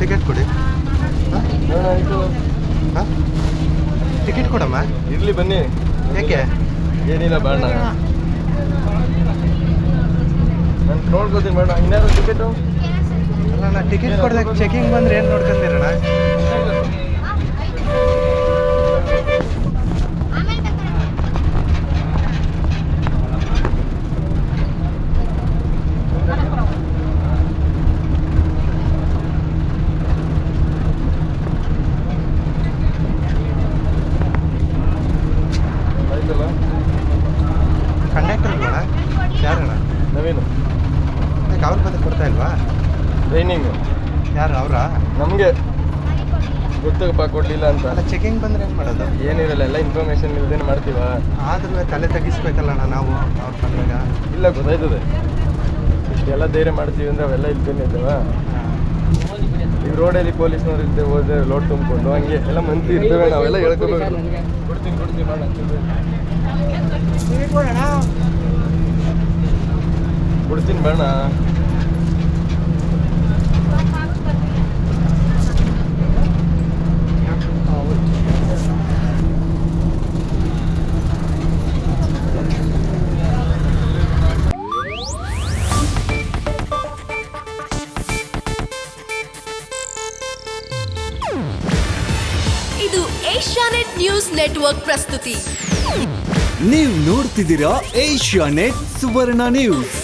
Ticket ಕೊಡಿ. Ticket ಕೊಡಮ್ಮ. ಇರ್ಲಿ ಬನ್ನಿ. ಯಾಕೆ? ಏನಿಲ್ಲ ಬೇಡ. ನಾನು ನೋಡ್ಕೋತೀನಿ ಬೇಡ. ಇನ್ನಾರು ಟಿಕೆಟು ಅಲ್ಲ ನಾ ಟಿಕೆಟ್ ಕೊಡ್ದಾಗ ಚೆಕಿಂಗ್ ಬಂದ್ರೆ ಏನು ನೋಡ್ಕೊಂಡಿರೋಣ? ಯಾರಣ್ಣ ನವೀನು ಯಾಕೆ ಅವ್ರ ಬಂದು ಕೊಡ್ತಾ ಇಲ್ವಾ ಟ್ರೈನಿಂಗ್ ಯಾರು ಅವರಾ ನಮಗೆ ಗೊತ್ತಪ್ಪ ಕೊಡಲಿಲ್ಲ ಅಂತ ಅಲ್ಲ ಚೆಕಿಂಗ್ ಬಂದ್ರೆ ಏನು ಮಾಡೋದು ಏನಿರಲ್ಲ ಎಲ್ಲ ಇನ್ಫಾರ್ಮೇಷನ್ ಇಲ್ದೇನೆ ಮಾಡ್ತೀವ ಆದ್ರೂ ತಲೆ ತೆಗಿಸ್ಬೇಕಲ್ಲಣ್ಣ ನಾವು ಅವ್ರು ಬಂದಾಗ ಇಲ್ಲ ಗೊತ್ತಾಯ್ತದೆ ಇಷ್ಟೆಲ್ಲ ಧೈರ್ಯ ಮಾಡ್ತೀವಿ ಅಂದ್ರೆ ಅವೆಲ್ಲ ಇಲ್ದೇನೆ ಇದ್ದಾವ ಈ ರೋಡಲ್ಲಿ ಪೊಲೀಸ್ನವ್ರು ಇದ್ದೆ ಹೋದ್ರೆ ಲೋಡ್ ತುಂಬಿಕೊಂಡು ಹಂಗೆ ಎಲ್ಲ ಮಂದಿ ಇರ್ತೇವೆ ನಾವೆಲ್ಲ ಹೇಳ್ಕೋಬೇಕು ಕೊಡ್ತೀನಿ ಕೊಡ್ತೀನಿ ಮಾಡ ಕೊಡ್ತೀನಿ ಬೇಡ. ಇದು ಏಷ್ಯಾನೆಟ್ ನ್ಯೂಸ್ ನೆಟ್ವರ್ಕ್ ಪ್ರಸ್ತುತಿ. ನೀವು ನೋಡ್ತಿದ್ದೀರಾ ಏಷ್ಯಾ ನೆಟ್ ಸುವರ್ಣ ನ್ಯೂಸ್.